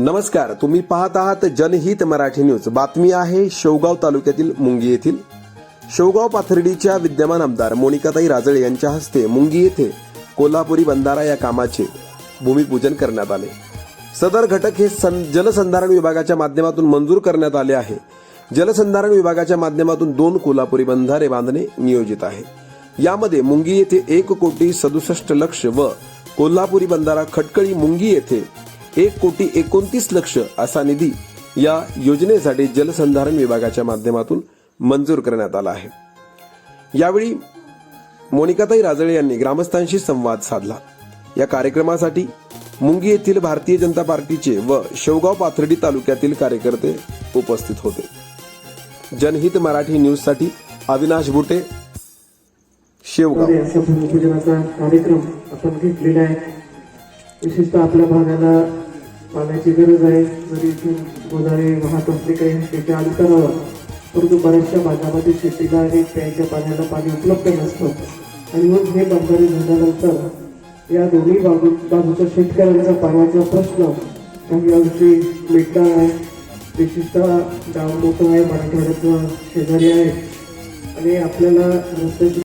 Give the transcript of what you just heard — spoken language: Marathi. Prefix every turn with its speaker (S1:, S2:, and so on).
S1: नमस्कार तुम्ही पाहत आहात जनहित मराठी न्यूज. बातमी आहे शेवगाव तालुक्यातील मुंगी येथील. शेवगाव पाथर्डीच्या विद्यमान आमदार मोनिकाताई राजळे यांच्या हस्ते मुंगी येथे कोल्हापुरी बंधारा या कामाचे भूमिपूजन करण्यात आले. सदर घटक हे सं- जलसंधारण विभागाच्या माध्यमातून मंजूर करण्यात आले आहे. जलसंधारण विभागाच्या माध्यमातून दोन कोल्हापुरी बंधारे बांधणे नियोजित आहे. यामध्ये मुंगी येथे एक कोटी सदुसष्ट लक्ष व कोल्हापुरी बंधारा खटकळी मुंगी येथे एक कोटी एकोणतीस लक्ष असा निधी या योजनेसाठी जलसंधारण विभागाच्या माध्यमातून मंजूर करण्यात आला आहे. यावेळी मोनिकाताई राजळे यांनी ग्रामस्थांशी संवाद साधला. या कार्यक्रमासाठी मुंगी येथील भारतीय जनता पार्टीचे व शेवगाव पाथर्डी तालुक्यातील कार्यकर्ते उपस्थित होते. जनहित मराठी न्यूजसाठी अविनाश बुटे शेवगाव.
S2: कार्यक्रम आपण घेतलेला आहे. विशेषतः आपल्या भागाला पाण्याची गरज आहे. जरी इथून गोदावरी वाहत असले काही त्याच्या अंतरावर परंतु बऱ्याचशा भागामध्ये शेतीला आणि प्यायच्या पाण्याला पाणी उपलब्ध नसतं. आणि मग हे बंधारे झाल्यानंतर या दोन्ही बाजू बाजूच्या शेतकऱ्यांचा पाण्याचा प्रश्न काही अंशी मिटणार आहे. विशेषतः गाव मोठं आहे मराठवाड्याचं शेजारी आहे. आणि आपल्याला रस्त्याची